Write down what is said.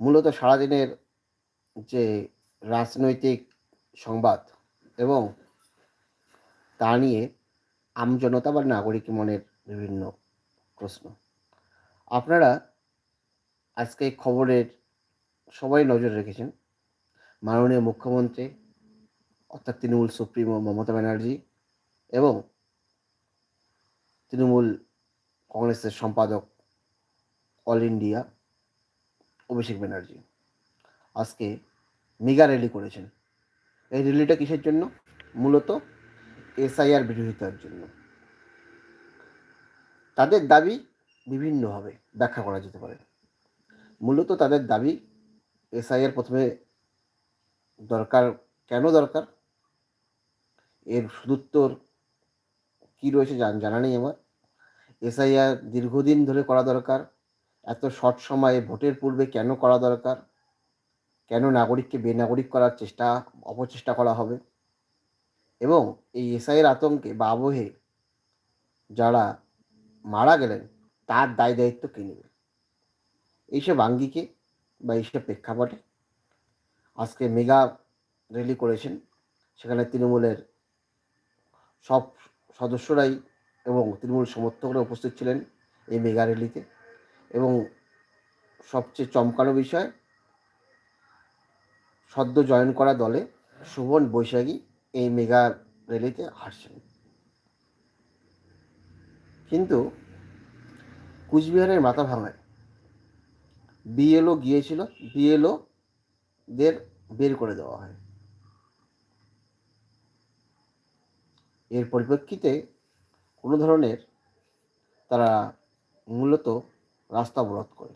মূলত সারাদিনের যে রাজনৈতিক সংবাদ এবং তা নিয়ে আমজনতা বা নাগরিক মনের বিভিন্ন প্রশ্ন। আপনারা আজকে খবরের সবাই নজর রেখেছেন। মাননীয় মুখ্যমন্ত্রী অর্থাৎ তৃণমূল সুপ্রিমো মমতা ব্যানার্জি এবং তৃণমূল কংগ্রেসের সম্পাদক অল ইন্ডিয়া অভিষেক ব্যানার্জি। আজকে মেগা র্যালি করেছেন। এই র্যালিটা কিসের জন্য? মূলত এসআইআর বিরোধিতার জন্য। তাদের দাবি বিভিন্নভাবে ব্যাখ্যা করা যেতে পারে। মূলত তাদের দাবি এসআইআর প্রথমে দরকার, কেন দরকার? এর সুদুত্তর কী রয়েছে জানা নেই আমার। এসআইআর দীর্ঘদিন ধরে করা দরকার। এত শর্ট সময়ে ভোটের পূর্বে কেন করা দরকার? কেন নাগরিককে বেনাগরিক করার চেষ্টা, অপচেষ্টা করা হবে? এবং এই এসআইয়ের আতঙ্কে বা আবহে যারা মারা গেলেন, তার দায় দায়িত্ব কে নেবে? এইসব আঙ্গিকে বা এইসব প্রেক্ষাপটে আজকে মেগা র্যালি করেছেন। সেখানে তৃণমূলের সব সদস্যরাই এবং তৃণমূল সমর্থকরা উপস্থিত ছিলেন এই মেগা র্যালিতে। এবং সবচেয়ে চমকানো বিষয়, সদ্য জয়েন করা দলে সুবন বৈশাখী এই মেগা র্যালিতে হারছেন। কিন্তু কুচবিহারের মাথা ভাঙায়। বিএলও গিয়েছিল বিএলও দের বের করে দেওয়া হয়। এর পরিপ্রেক্ষিতে কোনো ধরনের তারা মূলত রাস্তা অবরোধ করে